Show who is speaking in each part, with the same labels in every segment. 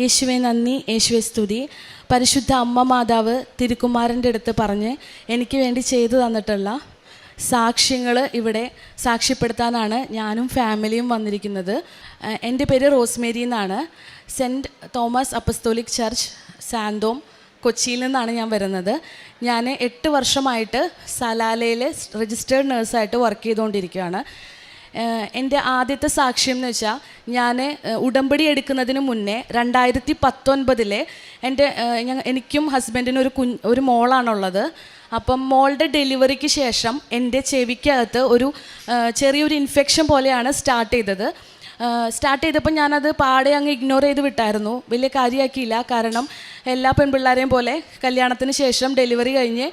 Speaker 1: യേശുവെ നന്ദി. യേശുവെ സ്തുതി. പരിശുദ്ധ അമ്മ മാതാവ് തിരുക്കുമാരന്റെ അടുത്ത് പറഞ്ഞ് എനിക്ക് വേണ്ടി ചെയ്തു തന്നിട്ടുള്ള സാക്ഷ്യങ്ങൾ ഇവിടെ സാക്ഷ്യപ്പെടുത്താനാണ് ഞാനും ഫാമിലിയും വന്നിരിക്കുന്നത്. എന്റെ പേര് റോസ്മേരി എന്നാണ്. Saint Thomas apostolic church Santhome കൊച്ചിയിൽ നിന്നാണ് ഞാൻ വരുന്നത്. ഞാൻ എട്ട് വർഷമായിട്ട് സലാലയിലെ രജിസ്റ്റേർഡ് നേഴ്സായിട്ട് വർക്ക് ചെയ്തുകൊണ്ടിരിക്കുകയാണ്. എന്റെ ആദ്യത്തെ സാക്ഷ്യം എന്ന് വെച്ചാൽ ഞാൻ ഉടമ്പടി എടുക്കുന്നതിന് മുന്നേ രണ്ടായിരത്തി പത്തൊൻപതിലെ എന്റെ എനിക്കും ഹസ്ബൻഡിനും ഒരു കുഞ്ഞ് ഒരു മോളാണുള്ളത്. അപ്പം മോളുടെ ഡെലിവറിക്ക് ശേഷം എന്റെ ചെവിക്കകത്ത് ഒരു ചെറിയൊരു ഇൻഫെക്ഷൻ പോലെയാണ് സ്റ്റാർട്ട് ചെയ്തത്. സ്റ്റാർട്ട് ചെയ്തപ്പോൾ ഞാനത് പാടെ അങ്ങ് ഇഗ്നോർ ചെയ്ത് വിട്ടായിരുന്നു. വലിയ കാര്യമാക്കിയില്ല. കാരണം എല്ലാ പെൺപിള്ളേരെയും പോലെ കല്യാണത്തിന് ശേഷം ഡെലിവറി കഴിഞ്ഞ്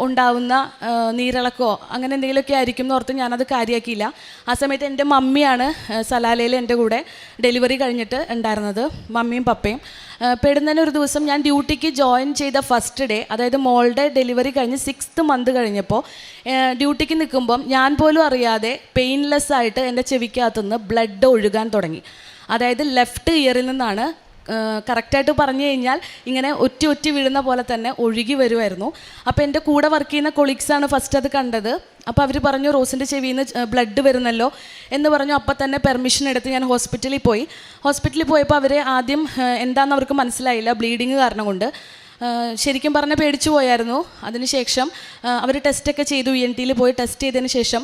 Speaker 1: ഉണ്ടാവുന്ന നീരിളക്കോ അങ്ങനെ എന്തെങ്കിലുമൊക്കെ ആയിരിക്കും എന്ന് ഓർത്ത് ഞാനത് കാര്യമാക്കിയില്ല ആ സമയത്ത് എന്റെ മമ്മിയാണ് സലാലയിൽ എന്റെ കൂടെ ഡെലിവറി കഴിഞ്ഞിട്ട് ഉണ്ടായിരുന്നത് മമ്മിയും പപ്പയും. പെടുന്നതിന് ഒരു ദിവസം ഞാൻ ഡ്യൂട്ടിക്ക് ജോയിൻ ചെയ്ത ഫസ്റ്റ് ഡേ അതായത് മോളുടെ ഡെലിവറി കഴിഞ്ഞ് സിക്സ്ത് മന്ത് കഴിഞ്ഞപ്പോൾ ഡ്യൂട്ടിക്ക് നിൽക്കുമ്പം ഞാൻ പോലും അറിയാതെ പെയിൻലെസ് ആയിട്ട് എന്റെ ചെവിക്കകത്തുനിന്ന് ബ്ലഡ് ഒഴുകാൻ തുടങ്ങി. അതായത് ലെഫ്റ്റ് ഇയറിൽ നിന്നാണ് കറക്റ്റായിട്ട് പറഞ്ഞു കഴിഞ്ഞാൽ ഇങ്ങനെ ഒറ്റ ഒറ്റ വീഴുന്ന പോലെ തന്നെ ഒഴുകി വരുമായിരുന്നു അപ്പോൾ എന്റെ കൂടെ വർക്ക് ചെയ്യുന്ന കൊളീഗ്സാണ് ഫസ്റ്റ് അത് കണ്ടത്. അപ്പോൾ അവർ പറഞ്ഞു റോസിന്റെ ചെവിയിൽ നിന്ന് ബ്ലഡ് വരുന്നല്ലോ എന്ന് പറഞ്ഞു. അപ്പോൾ തന്നെ പെർമിഷൻ എടുത്ത് ഞാൻ ഹോസ്പിറ്റലിൽ പോയി. ഹോസ്പിറ്റലിൽ പോയപ്പോൾ അവർ ആദ്യം എന്താണെന്ന് അവർക്ക് മനസ്സിലായില്ല ബ്ലീഡിങ് കാരണം കൊണ്ട് ശരിക്കും പറഞ്ഞാൽ പേടിച്ചു പോയായിരുന്നു. അതിനുശേഷം അവർ ടെസ്റ്റൊക്കെ ചെയ്തു. ഇ എൻ ടിയിൽ പോയി ടെസ്റ്റ് ചെയ്തതിന് ശേഷം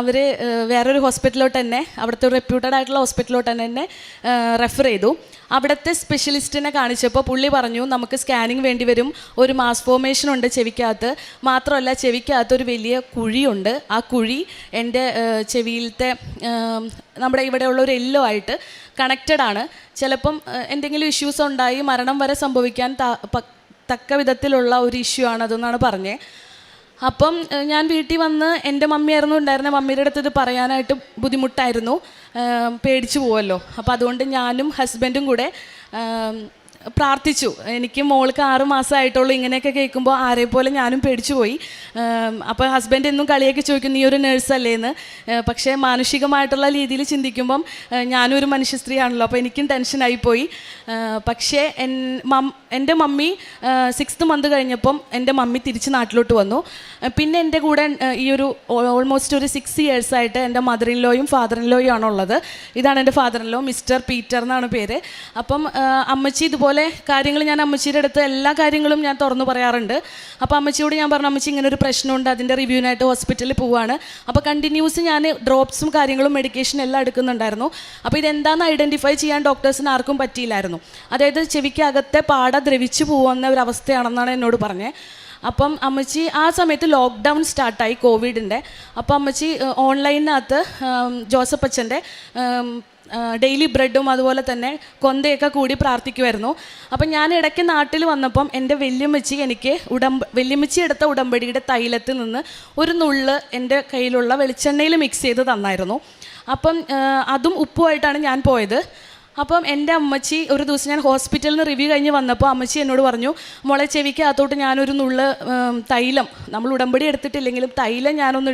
Speaker 1: അവർ വേറൊരു ഹോസ്പിറ്റലിലോട്ട് തന്നെ അവിടുത്തെ ഒരു റെപ്യൂട്ടഡ് ആയിട്ടുള്ള ഹോസ്പിറ്റലിലോട്ട് തന്നെ റെഫർ ചെയ്തു. അവിടുത്തെ സ്പെഷ്യലിസ്റ്റിനെ കാണിച്ചപ്പോൾ പുള്ളി പറഞ്ഞു നമുക്ക് സ്കാനിങ് വേണ്ടി വരും. ഒരു മാസ് ഫോർമേഷൻ ഉണ്ട് ചെവിക്കകത്ത്. മാത്രമല്ല ചെവിക്കകത്ത് ഒരു വലിയ കുഴിയുണ്ട്. ആ കുഴി എന്റെ ചെവിയിലത്തെ നമ്മുടെ ഇവിടെയുള്ള ഒരു എല്ലോ ആയിട്ട് കണക്റ്റഡ് ആണ്. ചിലപ്പം എന്തെങ്കിലും ഇഷ്യൂസ് ഉണ്ടായി മരണം വരെ സംഭവിക്കാൻ തക്ക വിധത്തിലുള്ള ഒരു ഇഷ്യൂ ആണ് അതെന്നാണ് പറഞ്ഞത് അപ്പം ഞാൻ വീട്ടിൽ വന്ന് എന്റെ മമ്മിയായിരുന്നു ഉണ്ടായിരുന്ന. മമ്മിയുടെ അടുത്ത് ഇത് പറയാനായിട്ട് ബുദ്ധിമുട്ടായിരുന്നു. പേടിച്ചു പോവല്ലോ. അപ്പോൾ അതുകൊണ്ട് ഞാനും ഹസ്ബൻഡും കൂടെ പ്രാർത്ഥിച്ചു. എനിക്ക് മോൾക്ക് ആറ് മാസമായിട്ടുള്ളൂ. ഇങ്ങനെയൊക്കെ കേൾക്കുമ്പോൾ ആരെ പോലെ ഞാനും പേടിച്ചു പോയി അപ്പോൾ ഹസ്ബൻഡ് എന്നും കളിയൊക്കെ ചോദിക്കും നീ ഒരു നേഴ്സല്ലേ എന്ന് പക്ഷേ മാനുഷികമായിട്ടുള്ള രീതിയിൽ ചിന്തിക്കുമ്പം ഒരു മനുഷ്യ സ്ത്രീയാണല്ലോ. അപ്പോൾ എനിക്കും ടെൻഷനായി പോയി പക്ഷേ എൻ മം എന്റെ മമ്മി സിക്സ്ത് മന്ത് കഴിഞ്ഞപ്പം എന്റെ മമ്മി തിരിച്ച് നാട്ടിലോട്ട് വന്നു. പിന്നെ എന്റെ കൂടെ ഈ ഒരു ഓൾമോസ്റ്റ് ഒരു സിക്സ് ഇയേഴ്സായിട്ട് എന്റെ മദർ ഇൻ ലോയും ഫാദർ ഇൻ ലോയും ആണുള്ളത്. ഇതാണ് എന്റെ father in law mister Peter എന്നാണ് പേര്. അപ്പം അമ്മച്ചി ഇതുപോലെ കാര്യങ്ങൾ ഞാൻ അമ്മച്ചിയുടെ അടുത്ത് എല്ലാ കാര്യങ്ങളും ഞാൻ തുറന്നു പറയാറുണ്ട്. അപ്പോൾ അമ്മച്ചിയോട് ഞാൻ പറഞ്ഞു അമ്മച്ചി ഇങ്ങനെ ഒരു പ്രശ്നമുണ്ട് അതിന്റെ റിവ്യൂവിനായിട്ട് ഹോസ്പിറ്റലിൽ പോവാണ്. അപ്പോൾ കണ്ടിന്യൂസ് ഞാൻ ഡ്രോപ്സും കാര്യങ്ങളും മെഡിക്കേഷൻ എല്ലാം എടുക്കുന്നുണ്ടായിരുന്നു. അപ്പോൾ ഇതെന്താണെന്ന് ഐഡന്റിഫൈ ചെയ്യാൻ ഡോക്ടേഴ്സിന് ആർക്കും പറ്റിയില്ലായിരുന്നു. അതായത് ചെവിക്കകത്തെ പാട ദ്രവിച്ചു പോകുന്ന ഒരു അവസ്ഥയാണെന്നാണ് എന്നോട് പറഞ്ഞത് അപ്പം അമ്മച്ചി ആ സമയത്ത് ലോക്ക്ഡൗൺ സ്റ്റാർട്ടായി കോവിഡിന്റെ അപ്പം അമ്മച്ചി ഓൺലൈനകത്ത് ജോസഫ് അച്ഛന്റെ ഡെയിലി ബ്രെഡും അതുപോലെ തന്നെ കൊന്തയൊക്കെ കൂടി പ്രാർത്ഥിക്കുമായിരുന്നു അപ്പം ഞാൻ ഇടയ്ക്ക് നാട്ടിൽ വന്നപ്പം എന്റെ വല്യമ്മച്ചി എനിക്ക് ഉടമ്പ വല്യമ്മച്ചി എടുത്ത ഉടമ്പടിയുടെ തൈലത്തിൽ നിന്ന് ഒരു നുള്ള് എന്റെ കയ്യിലുള്ള വെളിച്ചെണ്ണയിൽ മിക്സ് ചെയ്ത് തന്നായിരുന്നു. അപ്പം അതും ഉപ്പുമായിട്ടാണ് ഞാൻ പോയത്. അപ്പം എന്റെ അമ്മച്ചി ഒരു ദിവസം ഞാൻ ഹോസ്പിറ്റലിൽ നിന്ന് റിവ്യൂ കഴിഞ്ഞ് വന്നപ്പോൾ അമ്മച്ചി എന്നോട് പറഞ്ഞു മോളെ ചെവിക്കകത്തോട്ട് ഞാനൊരു നുള്ള തൈലം നമ്മൾ ഉടമ്പടി എടുത്തിട്ടില്ലെങ്കിലും തൈലം ഞാനൊന്ന്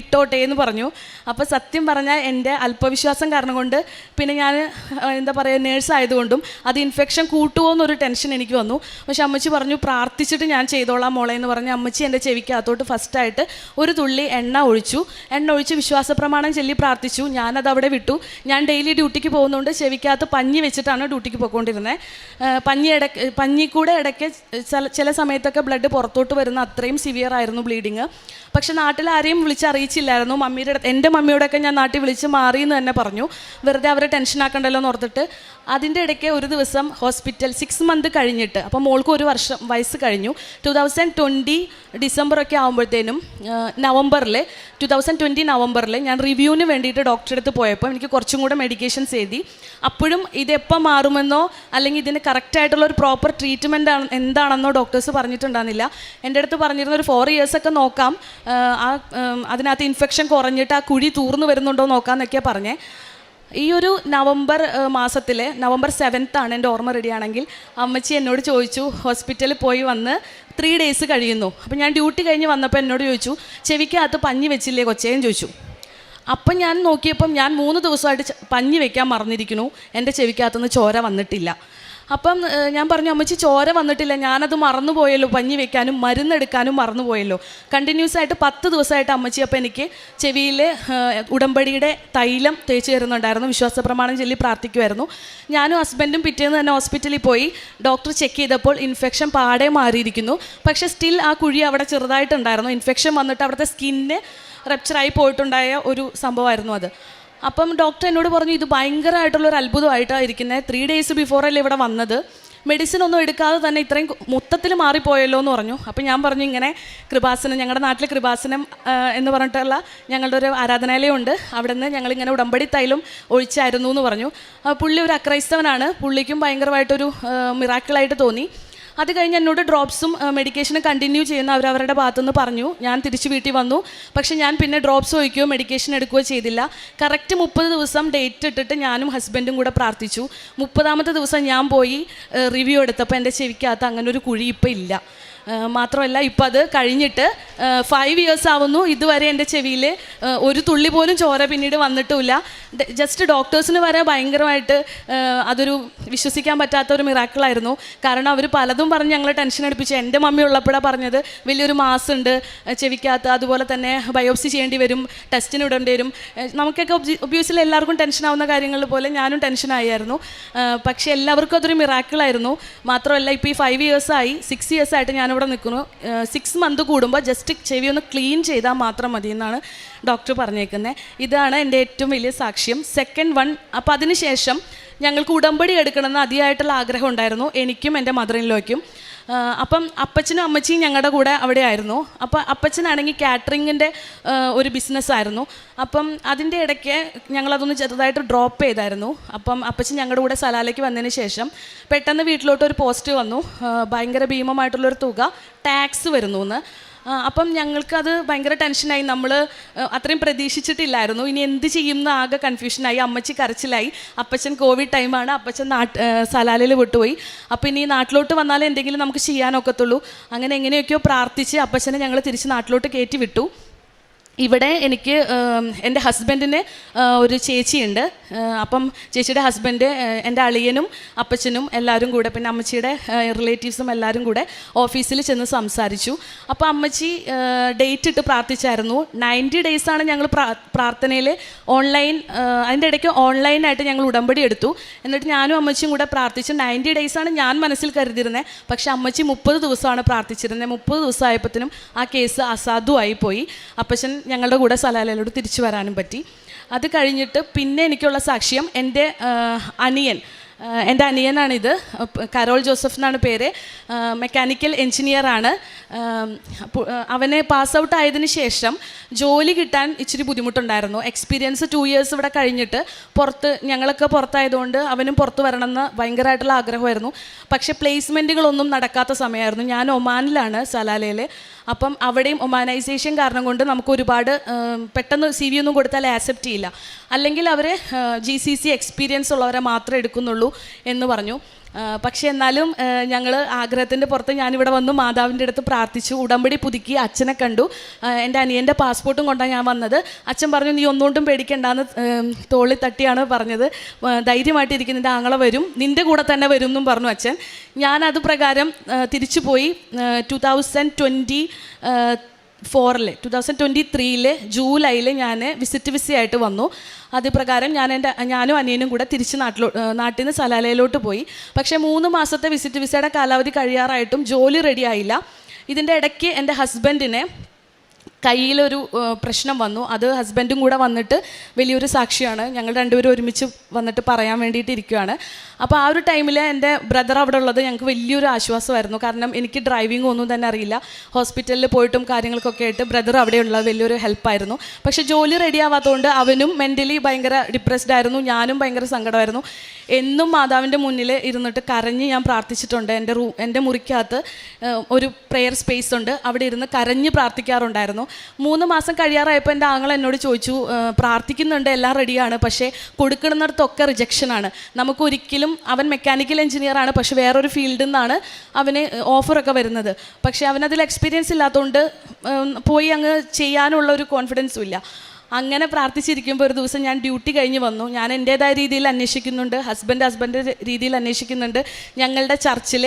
Speaker 1: ഇട്ടോട്ടെ എന്ന് പറഞ്ഞു. അപ്പോൾ സത്യം പറഞ്ഞാൽ എന്റെ അല്പവിശ്വാസം കാരണം കൊണ്ട് പിന്നെ ഞാൻ എന്താ പറയുക നേഴ്സ് ആയതുകൊണ്ടും അത് ഇൻഫെക്ഷൻ കൂട്ടുമോ എന്നൊരു ടെൻഷൻ എനിക്ക് വന്നു. പക്ഷെ അമ്മച്ചി പറഞ്ഞു പ്രാർത്ഥിച്ചിട്ട് ഞാൻ ചെയ്തോളാം മോളെ എന്ന് പറഞ്ഞ് അമ്മച്ചി എന്റെ ചെവിക്കകത്തോട്ട് ഫസ്റ്റായിട്ട് ഒരു തുള്ളി എണ്ണ ഒഴിച്ചു. എണ്ണ ഒഴിച്ച് വിശ്വാസ പ്രമാണം ചൊല്ലി പ്രാർത്ഥിച്ചു. ഞാനത് അവിടെ വിട്ടു. ഞാൻ ഡെയിലി ഡ്യൂട്ടിക്ക് പോകുന്നതുകൊണ്ട് ചെവിക്കകത്ത് പഞ്ഞി വെച്ചിട്ടാണ് ഡ്യൂട്ടിക്ക് പോയിക്കൊണ്ടിരുന്നത്. പഞ്ഞി ഇടയ്ക്ക് പഞ്ഞി കൂടെ ഇടയ്ക്ക് ചില ചില സമയത്തൊക്കെ ബ്ലഡ് പുറത്തോട്ട് വരുന്ന അത്രയും സിവിയർ ആയിരുന്നു ബ്ലീഡിങ് പക്ഷെ നാട്ടിൽ ആരെയും വിളിച്ചറിയിച്ചില്ലായിരുന്നു. മമ്മിയുടെ എന്റെ മമ്മിയോടൊക്കെ ഞാൻ നാട്ടിൽ വിളിച്ച് മാറി എന്ന് തന്നെ പറഞ്ഞു. വെറുതെ അവരെ ടെൻഷൻ ആക്കണ്ടല്ലോ എന്ന് ഓർത്തിട്ട് അതിന്റെ ഇടയ്ക്ക് ഒരു ദിവസം ഹോസ്പിറ്റൽ സിക്സ് മന്ത് കഴിഞ്ഞിട്ട് അപ്പോൾ മോൾക്ക് ഒരു വർഷം വയസ്സ് കഴിഞ്ഞു. ടു തൗസൻഡ് ട്വന്റി ഡിസംബറൊക്കെ ആകുമ്പോഴത്തേനും നവംബറിൽ ടു തൗസൻഡ് ട്വന്റി നവംബറിൽ ഞാൻ റിവ്യൂവിന് വേണ്ടിയിട്ട് ഡോക്ടറെ അടുത്ത് പോയപ്പോൾ എനിക്ക് കുറച്ചും കൂടെ മെഡിക്കേഷൻസ് എഴുതി. അപ്പോഴും ഇതെപ്പം മാറുമെന്നോ അല്ലെങ്കിൽ ഇതിന് കറക്റ്റായിട്ടുള്ള ഒരു പ്രോപ്പർ ട്രീറ്റ്മെന്റ് ആണ് എന്താണെന്നോ ഡോക്ടേഴ്സ് പറഞ്ഞിട്ടുണ്ടായിരുന്നില്ല. എന്റെ അടുത്ത് പറഞ്ഞിരുന്ന ഒരു ഫോർ ഇയേഴ്സൊക്കെ നോക്കാം. ആ, അതിനകത്ത് ഇൻഫെക്ഷൻ കുറഞ്ഞിട്ട് ആ കുഴി തൂർന്നു വരുന്നുണ്ടോ നോക്കാമെന്നൊക്കെയാണ് പറഞ്ഞേ. ഈ ഒരു നവംബർ മാസത്തിൽ നവംബർ സെവൻത്ത് ആണ് എന്റെ ഓർമ്മ റെഡിയാണെങ്കിൽ അമ്മച്ചി എന്നോട് ചോദിച്ചു ഹോസ്പിറ്റലിൽ പോയി വന്ന് ത്രീ ഡേയ്സ് കഴിയുന്നു. അപ്പം ഞാൻ ഡ്യൂട്ടി കഴിഞ്ഞ് വന്നപ്പോൾ എന്നോട് ചോദിച്ചു ചെവിക്കകത്ത് പഞ്ഞി വെച്ചില്ലേ കൊച്ചേയും ചോദിച്ചു. അപ്പം ഞാൻ നോക്കിയപ്പം ഞാൻ മൂന്ന് ദിവസമായിട്ട് പഞ്ഞി വെക്കാൻ മറന്നിരിക്കുന്നു. എന്റെ ചെവിക്കകത്തുനിന്ന് ചോര വന്നിട്ടില്ല. അപ്പം ഞാൻ പറഞ്ഞു അമ്മച്ചി ചോര വന്നിട്ടില്ല. ഞാനത് മറന്നുപോയല്ലോ. പഞ്ഞി വെക്കാനും മരുന്നെടുക്കാനും മറന്നുപോയല്ലോ. കണ്ടിന്യൂസ് ആയിട്ട് പത്ത് ദിവസമായിട്ട് അമ്മച്ചി അപ്പം എനിക്ക് ചെവിയിൽ ഉടമ്പടിയുടെ തൈലം തേച്ച് തരുന്നുണ്ടായിരുന്നു. വിശ്വാസ പ്രമാണം ചൊല്ലി പ്രാർത്ഥിക്കുമായിരുന്നു ഞാനും ഹസ്ബൻഡും പിറ്റേന്ന് തന്നെ ഹോസ്പിറ്റലിൽ പോയി. ഡോക്ടർ ചെക്ക് ചെയ്തപ്പോൾ ഇൻഫെക്ഷൻ പാടെ മാറിയിരിക്കുന്നു. പക്ഷേ സ്റ്റിൽ ആ കുഴി അവിടെ ചെറുതായിട്ടുണ്ടായിരുന്നു. ഇൻഫെക്ഷൻ വന്നിട്ട് അവിടുത്തെ സ്കിന്നിന് റപ്ചറായി പോയിട്ടുണ്ടായ ഒരു സംഭവമായിരുന്നു അത്. അപ്പം ഡോക്ടർ എന്നോട് പറഞ്ഞു ഇത് ഭയങ്കരമായിട്ടുള്ളൊരു അത്ഭുതമായിട്ടാണ് ഇരിക്കുന്നത് ത്രീ ഡേയ്സ് ബിഫോർ അല്ലേ ഇവിടെ വന്നത്. മെഡിസിൻ ഒന്നും എടുക്കാതെ തന്നെ ഇത്രയും മൊത്തത്തിൽ മാറിപ്പോയല്ലോ എന്ന് പറഞ്ഞു. അപ്പം ഞാൻ പറഞ്ഞു ഇങ്ങനെ കൃപാസനം ഞങ്ങളുടെ നാട്ടിൽ കൃപാസനം എന്ന് പറഞ്ഞിട്ടുള്ള ഞങ്ങളുടെ ഒരു ആരാധനാലയമുണ്ട്. അവിടെ നിന്ന് ഞങ്ങളിങ്ങനെ ഉടമ്പടി തൈലും ഒഴിച്ചായിരുന്നു എന്ന് പറഞ്ഞു. പുള്ളി ഒരു അക്രൈസ്തവനാണ്. പുള്ളിക്കും ഭയങ്കരമായിട്ടൊരു മിറാക്കിളായിട്ട് തോന്നി. അത് കഴിഞ്ഞ് എന്നോട് ഡ്രോപ്സും മെഡിക്കേഷനും കണ്ടിന്യൂ ചെയ്യുന്ന അവരവരുടെ ഭാഗത്തുനിന്ന് പറഞ്ഞു. ഞാൻ തിരിച്ച് വീട്ടിൽ വന്നു. പക്ഷേ ഞാൻ പിന്നെ ഡ്രോപ്സ് ഒഴിക്കുകയോ മെഡിക്കേഷൻ എടുക്കുകയോ ചെയ്തില്ല. കറക്റ്റ് മുപ്പത് ദിവസം ഡേറ്റ് ഇട്ടിട്ട് ഞാനും ഹസ്ബൻഡും കൂടെ പ്രാർത്ഥിച്ചു. മുപ്പതാമത്തെ ദിവസം ഞാൻ പോയി റിവ്യൂ എടുത്തപ്പോൾ എന്റെ ചെവിക്കകത്ത് അങ്ങനെ ഒരു കുഴി ഇപ്പം ഇല്ല. മാത്രമല്ല ഇപ്പം അത് കഴിഞ്ഞിട്ട് ഫൈവ് ഇയേഴ്സ് ആവുന്നു. ഇതുവരെ എന്റെ ചെവിയിൽ ഒരു തുള്ളി പോലും ചോര പിന്നീട് വന്നിട്ടുമില്ല. ജസ്റ്റ് ഡോക്ടേഴ്സിന് വരെ ഭയങ്കരമായിട്ട് അതൊരു വിശ്വസിക്കാൻ പറ്റാത്ത ഒരു മിറാക്കിളായിരുന്നു കാരണം അവർ പലതും പറഞ്ഞ് ഞങ്ങളെ ടെൻഷൻ അടുപ്പിച്ച്. എന്റെ മമ്മി ഉള്ളപ്പോഴാണ് പറഞ്ഞത് വലിയൊരു മാസ് ഉണ്ട് ചെവിക്കാത്ത അതുപോലെ തന്നെ ബയോപ്സി ചെയ്യേണ്ടി വരും ടെസ്റ്റിന് ഇടേണ്ടി വരും. നമുക്കൊക്കെ ഒബ്വിയസ്ലി എല്ലാവർക്കും ടെൻഷൻ ആവുന്ന കാര്യങ്ങൾ പോലെ ഞാനും ടെൻഷൻ ആയിരുന്നു. പക്ഷേ എല്ലാവർക്കും അതൊരു മിറാക്കിളായിരുന്നു മാത്രമല്ല ഇപ്പോൾ ഈ ഫൈവ് ഇയേഴ്സായി സിക്സ് ഇയേഴ്സ് ആയിട്ട് ഞാനിവിടെ നിൽക്കുന്നു. സിക്സ് മന്ത് കൂടുമ്പോൾ ജസ്റ്റ് ചെവി ഒന്ന് ക്ലീൻ ചെയ്താൽ മാത്രം മതി എന്നാണ് ഡോക്ടർ പറഞ്ഞേക്കുന്നത് ഇതാണ് എന്റെ ഏറ്റവും വലിയ സാക്ഷ്യം. സെക്കൻഡ് വൺ അപ്പോൾ അതിനുശേഷം ഞങ്ങൾക്ക് ഉടമ്പടി എടുക്കണമെന്ന് അതിയായിട്ടുള്ള ആഗ്രഹം ഉണ്ടായിരുന്നു. എനിക്കും എന്റെ മദറിനിലോയ്ക്കും അപ്പം അപ്പച്ചനും അമ്മച്ചിയും ഞങ്ങളുടെ കൂടെ അവിടെ ആയിരുന്നു അപ്പോൾ അപ്പച്ചനാണെങ്കിൽ കാറ്ററിങ്ങിന്റെ ഒരു ബിസിനസ്സായിരുന്നു അപ്പം അതിന്റെ ഇടയ്ക്ക് ഞങ്ങളതൊന്ന് ചെറുതായിട്ട് ഡ്രോപ്പ് ചെയ്തായിരുന്നു. അപ്പം അപ്പച്ചൻ ഞങ്ങളുടെ കൂടെ സലാലയ്ക്ക് വന്നതിന് ശേഷം പെട്ടെന്ന് വീട്ടിലോട്ട് ഒരു പോസ്റ്റ് വന്നു. ഭയങ്കര ഭീമമായിട്ടുള്ളൊരു തുക ടാക്സ് വരുന്നു എന്ന് അപ്പം ഞങ്ങൾക്കത് ഭയങ്കര ടെൻഷനായി. നമ്മൾ അത്രയും പ്രതീക്ഷിച്ചിട്ടില്ലായിരുന്നു. ഇനി എന്ത് ചെയ്യുന്ന ആകെ കൺഫ്യൂഷനായി അമ്മച്ചി കരച്ചിലായി. അപ്പച്ചൻ കോവിഡ് ടൈമാണ് അപ്പച്ചൻ നാട്ട് സലാലയിൽ വിട്ടുപോയി. അപ്പം ഇനി നാട്ടിലോട്ട് വന്നാലേ എന്തെങ്കിലും നമുക്ക് ചെയ്യാനൊക്കത്തുള്ളൂ. അങ്ങനെ എങ്ങനെയൊക്കെയോ പ്രാർത്ഥിച്ച് അപ്പച്ചനെ ഞങ്ങൾ തിരിച്ച് നാട്ടിലോട്ട് കയറ്റി വിട്ടു. ഇവിടെ എനിക്ക് എന്റെ ഹസ്ബൻഡിന് ഒരു ചേച്ചിയുണ്ട്. അപ്പം ചേച്ചിയുടെ ഹസ്ബൻഡ് എന്റെ അളിയനും അപ്പച്ചനും എല്ലാവരും കൂടെ പിന്നെ അമ്മച്ചിയുടെ റിലേറ്റീവ്സും എല്ലാവരും കൂടെ ഓഫീസിൽ ചെന്ന് സംസാരിച്ചു. അപ്പോൾ അമ്മച്ചി ഡേറ്റ് ഇട്ട് പ്രാർത്ഥിച്ചായിരുന്നു. നയന്റി ഡേയ്സാണ് ഞങ്ങൾ പ്രാർത്ഥനയിൽ ഓൺലൈൻ അതിന്റെ ഇടയ്ക്ക് ഓൺലൈനായിട്ട് ഞങ്ങൾ ഉടമ്പടി എടുത്തു. എന്നിട്ട് ഞാനും അമ്മച്ചിയും കൂടെ പ്രാർത്ഥിച്ചു നയന്റി ഡേയ്സാണ് ഞാൻ മനസ്സിൽ കരുതിയിരുന്നത്. പക്ഷേ അമ്മച്ചി മുപ്പത് ദിവസമാണ് പ്രാർത്ഥിച്ചിരുന്നത്. മുപ്പത് ദിവസമായപ്പോഴത്തേനും ആ കേസ് അസാധുവായി പോയി. അപ്പച്ചൻ ഞങ്ങളുടെ കൂടെ സലാലയിലോട് തിരിച്ചു വരാനും പറ്റി. അത് കഴിഞ്ഞിട്ട് പിന്നെ എനിക്കുള്ള സാക്ഷ്യം എന്റെ അനിയൻ. എന്റെ അനിയനാണിത്. കരോൾ ജോസഫ് എന്നാണ് പേര്. മെക്കാനിക്കൽ എൻജിനീയറാണ് അവനെ പാസ് ഔട്ട് ആയതിനു ശേഷം ജോലി കിട്ടാൻ ഇച്ചിരി ബുദ്ധിമുട്ടുണ്ടായിരുന്നു. എക്സ്പീരിയൻസ് ടു ഇയേഴ്സ് ഇവിടെ കഴിഞ്ഞിട്ട് പുറത്ത് ഞങ്ങളൊക്കെ പുറത്തായതുകൊണ്ട് അവനും പുറത്ത് വരണമെന്ന് ഭയങ്കരമായിട്ടുള്ള ആഗ്രഹമായിരുന്നു. പക്ഷേ പ്ലേസ്മെന്റുകളൊന്നും നടക്കാത്ത സമയമായിരുന്നു. ഞാൻ ഒമാനിലാണ് സലാലയിൽ അപ്പം അവിടെയും ഒമാനൈസേഷൻ കാരണം കൊണ്ട് നമുക്ക് ഒരുപാട് പെട്ടെന്ന് സി വി ഒന്നും കൊടുത്താൽ ആക്സെപ്റ്റ് ചെയ്യില്ല. അല്ലെങ്കിൽ അവർ ജി സി സി എക്സ്പീരിയൻസ് ഉള്ളവരെ മാത്രമേ എടുക്കുന്നുള്ളൂ എന്ന് പറഞ്ഞു. പക്ഷേ എന്നാലും ഞങ്ങൾ ആഗ്രഹത്തിന്റെ പുറത്ത് ഞാനിവിടെ വന്നു മാതാവിന്റെ അടുത്ത് പ്രാർത്ഥിച്ചു. ഉടമ്പടി പുതുക്കി അച്ഛനെ കണ്ടു. എന്റെ അനിയന്റെ പാസ്പോർട്ടും കൊണ്ടാണ് ഞാൻ വന്നത്. അച്ഛൻ പറഞ്ഞു നീ ഒന്നുകൊണ്ടും പേടിക്കണ്ടെന്ന് തോളി തട്ടിയാണ് പറഞ്ഞത്. ധൈര്യമായിട്ടിരിക്കുന്ന നിന്റെ ആങ്ങളെ വരും. നിന്റെ കൂടെ തന്നെ വരും എന്നും പറഞ്ഞു അച്ഛൻ. ഞാനത് പ്രകാരം ആ, തിരിച്ചു പോയി ടു തൗസൻഡ് ട്വന്റി ഫോറിൽ ടു തൗസൻഡ് ട്വന്റി ത്രീയിൽ ജൂലൈയിൽ ഞാൻ വിസിറ്റ് വിസയായിട്ട് വന്നു. അത് പ്രകാരം ഞാൻ എന്റെ ഞാനും അനിയനും കൂടെ തിരിച്ച് നാട്ടിലോ നാട്ടിൽ നിന്ന് സലാലയിലോട്ട് പോയി. പക്ഷേ മൂന്ന് മാസത്തെ വിസിറ്റ് വിസയുടെ കാലാവധി കഴിയാറായിട്ടും ജോലി റെഡി ആയില്ല. ഇതിന്റെ ഇടയ്ക്ക് എന്റെ ഹസ്ബൻഡിനെ കയ്യിലൊരു പ്രശ്നം വന്നു. അത് ഹസ്ബൻഡും കൂടെ വന്നിട്ട് വലിയൊരു സാക്ഷിയാണ്. ഞങ്ങൾ രണ്ടുപേരും ഒരുമിച്ച് വന്നിട്ട് പറയാൻ വേണ്ടിയിട്ട് ഇരിക്കുകയാണ് അപ്പോൾ ആ ഒരു ടൈമിൽ എന്റെ ബ്രദർ അവിടെ ഉള്ളത് ഞങ്ങൾക്ക് വലിയൊരു ആശ്വാസമായിരുന്നു. കാരണം എനിക്ക് ഡ്രൈവിംഗ് ഒന്നും തന്നെ അറിയില്ല. ഹോസ്പിറ്റലിൽ പോയിട്ടും കാര്യങ്ങൾക്കൊക്കെ ആയിട്ട് ബ്രദർ അവിടെയുള്ള വലിയൊരു ഹെൽപ്പായിരുന്നു. പക്ഷേ ജോലി റെഡി ആവാത്തതുകൊണ്ട് അവനും മെന്റലി ഭയങ്കര ഡിപ്രസ്ഡ് ആയിരുന്നു. ഞാനും ഭയങ്കര സങ്കടമായിരുന്നു. എന്നും മാതാവിന്റെ മുന്നിൽ ഇരുന്നിട്ട് കരഞ്ഞ് ഞാൻ പ്രാർത്ഥിച്ചിട്ടുണ്ട്. എന്റെ റൂ എന്റെ മുറിക്കകത്ത് ഒരു പ്രെയർ സ്പേസ് ഉണ്ട്. അവിടെ ഇരുന്ന് കരഞ്ഞ് പ്രാർത്ഥിക്കാറുണ്ടായിരുന്നു. മൂന്ന് മാസം കഴിയാറായപ്പോൾ എന്റെ ആങ്ങൾ എന്നോട് ചോദിച്ചു പ്രാർത്ഥിക്കുന്നുണ്ട് എല്ലാം റെഡിയാണ് പക്ഷേ കൊടുക്കുന്നിടത്തൊക്കെ റിജക്ഷനാണ് നമുക്ക് ഒരിക്കലും അവൻ മെക്കാനിക്കൽ എഞ്ചിനീയർ ആണ് പക്ഷേ വേറൊരു ഫീൽഡിൽ നിന്നാണ് അവന് ഓഫറൊക്കെ വരുന്നത്. പക്ഷേ അവനതിൽ എക്സ്പീരിയൻസ് ഇല്ലാത്തതുകൊണ്ട് പോയി അങ്ങ് ചെയ്യാനുള്ള ഒരു കോൺഫിഡൻസും ഇല്ല. അങ്ങനെ പ്രാർത്ഥിച്ചിരിക്കുമ്പോൾ ഒരു ദിവസം ഞാൻ ഡ്യൂട്ടി കഴിഞ്ഞ് വന്നു. ഞാൻ എന്റെതായ രീതിയിൽ അന്വേഷിക്കുന്നുണ്ട്. ഹസ്ബൻഡ് ഹസ്ബൻഡ് രീതിയിൽ അന്വേഷിക്കുന്നുണ്ട്. ഞങ്ങളുടെ ചർച്ചിൽ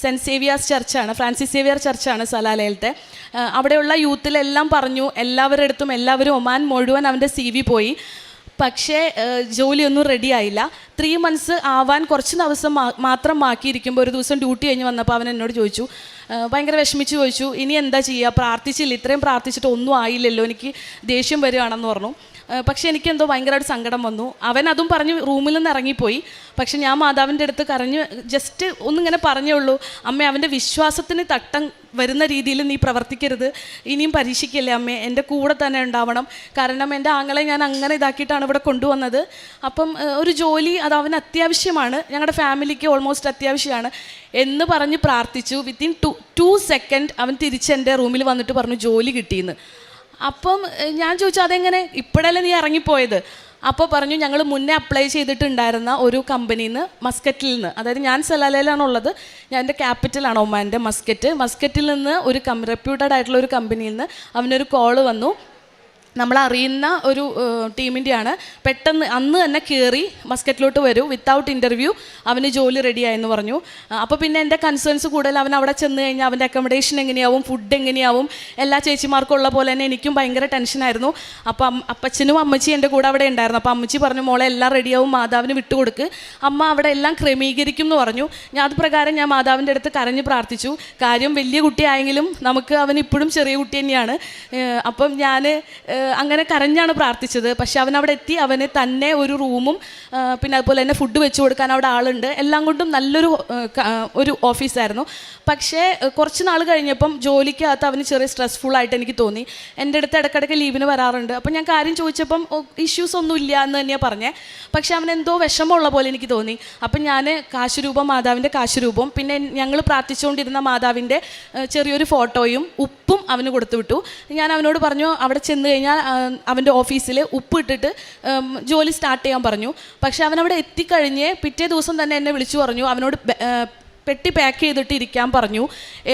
Speaker 1: സെന്റ് സേവിയാസ് ചർച്ചാണ് ഫ്രാൻസിസ് സേവിയർ ചർച്ചാണ് സലാലയിലത്തെ അവിടെയുള്ള യൂത്തിലെല്ലാം പറഞ്ഞു എല്ലാവരുടെ അടുത്തും എല്ലാവരും ഒമാൻ മുഴുവൻ അവന്റെ സി വി പോയി. പക്ഷേ ജോലിയൊന്നും റെഡിയായില്ല ത്രീ മന്ത്സ് ആവാൻ കുറച്ച് ദിവസം മാത്രം ബാക്കിയിരിക്കുമ്പോൾ ഒരു ദിവസം ഡ്യൂട്ടി കഴിഞ്ഞ് വന്നപ്പോൾ അവൻ എന്നോട് ചോദിച്ചു ഭയങ്കര വിഷമിച്ച് ചോദിച്ചു ഇനി എന്താ ചെയ്യുക പ്രാർത്ഥിച്ചില്ല ഇത്രയും പ്രാർത്ഥിച്ചിട്ട് ഒന്നും ആയില്ലല്ലോ എനിക്ക് ദേഷ്യം വരികയാണെന്ന് പറഞ്ഞു. പക്ഷേ എനിക്കെന്തോ ഭയങ്കരമായിട്ട് സങ്കടം വന്നു. അവൻ അതും പറഞ്ഞ് റൂമിൽ നിന്ന് ഇറങ്ങിപ്പോയി. പക്ഷെ ഞാൻ മാതാവിന്റെ അടുത്ത് കരഞ്ഞ് ജസ്റ്റ് ഒന്നിങ്ങനെ പറഞ്ഞേ ഉള്ളൂ അമ്മ അവന്റെ വിശ്വാസത്തിന് തട്ടം വരുന്ന രീതിയിൽ നീ പ്രവർത്തിക്കരുത്. ഇനിയും പരീക്ഷിക്കില്ലേ അമ്മേ? എന്റെ കൂടെ തന്നെ ഉണ്ടാവണം. കാരണം എന്റെ ആങ്ങളെ ഞാൻ അങ്ങനെ ഇതാക്കിയിട്ടാണ് ഇവിടെ കൊണ്ടുവന്നത്. അപ്പം ഒരു ജോലി അത് അവന് അത്യാവശ്യമാണ്. ഞങ്ങളുടെ ഫാമിലിക്ക് ഓൾമോസ്റ്റ് അത്യാവശ്യമാണ്. എന്ന് പറഞ്ഞ് പ്രാർത്ഥിച്ചു. വിത്തിൻ ടു ടു സെക്കൻഡ് അവൻ തിരിച്ച് എന്റെ റൂമിൽ വന്നിട്ട് പറഞ്ഞു ജോലി കിട്ടിയെന്ന്. അപ്പം ഞാൻ ചോദിച്ചു അതെങ്ങനെ? ഇപ്പോഴല്ലേ നീ ഇറങ്ങിപ്പോയത്? അപ്പോൾ പറഞ്ഞു ഞങ്ങൾ മുന്നേ അപ്ലൈ ചെയ്തിട്ടുണ്ടായിരുന്ന ഒരു കമ്പനിയിൽ നിന്ന് മസ്കറ്റിൽ നിന്ന് അതായത് ഞാൻ സലാലയിലാണ് ഉള്ളത് ഞാൻ എന്റെ ക്യാപിറ്റലാണ് ഒമാന്റെ മസ്കറ്റ്. മസ്കറ്റിൽ നിന്ന് ഒരു കം റെപ്യൂട്ടഡ് ആയിട്ടുള്ള ഒരു കമ്പനിയിൽ നിന്ന് അവനൊരു കോൾ വന്നു. നമ്മൾ അറിയുന്ന ഒരു ടീമിന്റെയാണ് പെട്ടെന്ന് അന്ന് തന്നെ കയറി മസ്കറ്റിലോട്ട് വരൂ. വിത്തൗട്ട് ഇന്റർവ്യൂ അവന് ജോലി റെഡിയായെന്ന് പറഞ്ഞു. അപ്പോൾ പിന്നെ എന്റെ കൺസേൺസ് കൂടുതൽ അവൻ അവിടെ ചെന്ന് കഴിഞ്ഞാൽ അവന്റെ അക്കോമഡേഷൻ എങ്ങനെയാവും ഫുഡ് എങ്ങനെയാവും എല്ലാ ചേച്ചിമാർക്കും ഉള്ള പോലെ തന്നെ എനിക്കും ഭയങ്കര ടെൻഷനായിരുന്നു അപ്പോൾ അപ്പച്ചനും അമ്മച്ചിയും എന്റെ കൂടെ അവിടെ ഉണ്ടായിരുന്നു. അപ്പോൾ അമ്മച്ചി പറഞ്ഞു മോളെ എല്ലാം റെഡിയാവും മാതാവിന് വിട്ടുകൊടുക്ക്. അമ്മ അവിടെ എല്ലാം ക്രമീകരിക്കും എന്ന് പറഞ്ഞു. ഞാൻ അത് പ്രകാരം ഞാൻ മാതാവിന്റെ അടുത്ത് കരഞ്ഞ് പ്രാർത്ഥിച്ചു. കാര്യം വലിയ കുട്ടിയായെങ്കിലും നമുക്ക് അവൻ ഇപ്പോഴും ചെറിയ കുട്ടി തന്നെയാണ്. അപ്പം ഞാൻ അങ്ങനെ കരഞ്ഞാണ് പ്രാർത്ഥിച്ചത്. പക്ഷെ അവൻ അവിടെ എത്തി. അവന് തന്നെ ഒരു റൂമും പിന്നെ അതുപോലെ തന്നെ ഫുഡ് വെച്ച് കൊടുക്കാൻ അവിടെ ആളുണ്ട്. എല്ലാം കൊണ്ടും നല്ലൊരു ഒരു ഓഫീസായിരുന്നു. പക്ഷേ കുറച്ച് നാൾ കഴിഞ്ഞപ്പം ജോലിക്കകത്ത് അവന് ചെറിയ സ്ട്രെസ്ഫുൾ ആയിട്ട് എനിക്ക് തോന്നി. എന്റെ അടുത്ത് ഇടയ്ക്കിടയ്ക്ക് ലീവിന് വരാറുണ്ട്. അപ്പം ഞാൻ കാര്യം ചോദിച്ചപ്പം ഇഷ്യൂസ് ഒന്നും ഇല്ല എന്ന് തന്നെയാണ് പറഞ്ഞേ. പക്ഷേ അവൻ എന്തോ വിഷമമുള്ള പോലെ എനിക്ക് തോന്നി. അപ്പം ഞാൻ കാശുരൂപം മാതാവിന്റെ കാശുരൂപം പിന്നെ ഞങ്ങൾ പ്രാർത്ഥിച്ചുകൊണ്ടിരുന്ന മാതാവിന്റെ ചെറിയൊരു ഫോട്ടോയും ഉപ്പും അവന് കൊടുത്തു വിട്ടു. ഞാൻ അവനോട് പറഞ്ഞു അവിടെ ചെന്ന് ആ, അവന്റെ ഓഫീസിൽ ഉപ്പ് ഇട്ടിട്ട് ജോലി സ്റ്റാർട്ട് ചെയ്യാൻ പറഞ്ഞു. പക്ഷേ അവൻ അവിടെ എത്തിക്കഴിഞ്ഞ് പിറ്റേ ദിവസം തന്നെ എന്നെ വിളിച്ചു പറഞ്ഞു. അവനോട് പെട്ടി പാക്ക് ചെയ്തിട്ട് ഇരിക്കാൻ പറഞ്ഞു.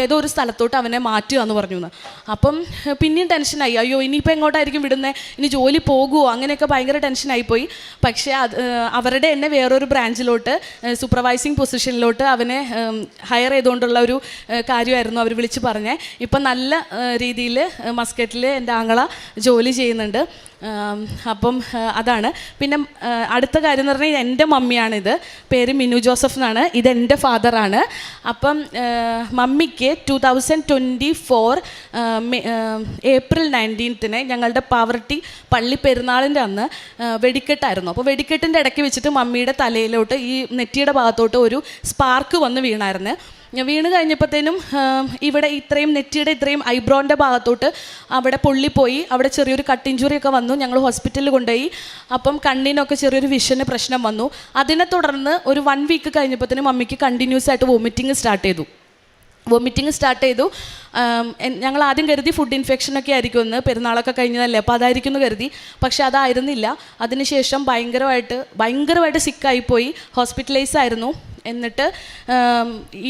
Speaker 1: ഏതോ ഒരു സ്ഥലത്തോട്ട് അവനെ മാറ്റുക എന്ന് പറഞ്ഞു എന്ന് അപ്പം പിന്നെയും ടെൻഷനായി. അയ്യോ ഇനിയിപ്പോൾ എങ്ങോട്ടായിരിക്കും വിടുന്നത് ഇനി ജോലി പോകുമോ അങ്ങനെയൊക്കെ ഭയങ്കര ടെൻഷനായിപ്പോയി. പക്ഷേ അത് അവരുടെ എന്നെ വേറൊരു ബ്രാഞ്ചിലോട്ട് സൂപ്പർവൈസിങ് പൊസിഷനിലോട്ട് അവനെ ഹയർ ചെയ്തുകൊണ്ടുള്ള ഒരു കാര്യമായിരുന്നു അവർ വിളിച്ച് പറഞ്ഞേ. ഇപ്പം നല്ല രീതിയിൽ മസ്കറ്റിൽ എന്റെ ആങ്ങള ജോലി ചെയ്യുന്നുണ്ട്. അപ്പം അതാണ്. പിന്നെ അടുത്ത കാര്യം എന്ന് പറഞ്ഞാൽ എന്റെ മമ്മിയാണിത്. പേര് മിനു ജോസഫ് എന്നാണ് ഇത് എന്റെ ഫാദറാണ് അപ്പം മമ്മിക്ക് two thousand twenty four April നയന്റീൻത്തിന് ഞങ്ങളുടെ പാവർട്ടി പള്ളി പെരുന്നാളിന്റെ അന്ന് വെടിക്കെട്ടായിരുന്നു. അപ്പോൾ വെടിക്കെട്ടിന്റെ ഇടയ്ക്ക് വെച്ചിട്ട് മമ്മിയുടെ തലയിലോട്ട് ഈ നെറ്റിയുടെ ഭാഗത്തോട്ട് ഒരു സ്പാർക്ക് വന്ന് വീണായിരുന്നു. വീണ് കഴിഞ്ഞപ്പോഴത്തേനും ഇവിടെ ഇത്രയും നെറ്റിയുടെ ഇത്രയും ഐബ്രോന്റെ ഭാഗത്തോട്ട് അവിടെ പൊള്ളിപ്പോയി അവിടെ ചെറിയൊരു കട്ട് ഇഞ്ചുറി ഒക്കെ വന്നു. ഞങ്ങൾ ഹോസ്പിറ്റലിൽ കൊണ്ടുപോയി. അപ്പം കണ്ണിനൊക്കെ ചെറിയൊരു വിഷന് പ്രശ്നം വന്നു. അതിനെ തുടർന്ന് ഒരു വൺ വീക്ക് കഴിഞ്ഞപ്പോഴത്തേനും മമ്മിക്ക് കണ്ടിന്യൂസ് ആയിട്ട് വോമിറ്റിംഗ് സ്റ്റാർട്ട് ചെയ്തു. വോമിറ്റിംഗ് സ്റ്റാർട്ട് ചെയ്തു. ഞങ്ങൾ ആദ്യം കരുതി ഫുഡ് ഇൻഫെക്ഷനൊക്കെ ആയിരിക്കും എന്ന് പെരുന്നാളൊക്കെ കഴിഞ്ഞതല്ലേ? അപ്പോൾ അതായിരിക്കും എന്ന് കരുതി. പക്ഷെ അതായിരുന്നില്ല. അതിനുശേഷം ഭയങ്കരമായിട്ട് ഭയങ്കരമായിട്ട് സിക്കായിപ്പോയി ഹോസ്പിറ്റലൈസ് ആയിരുന്നു. എന്നിട്ട്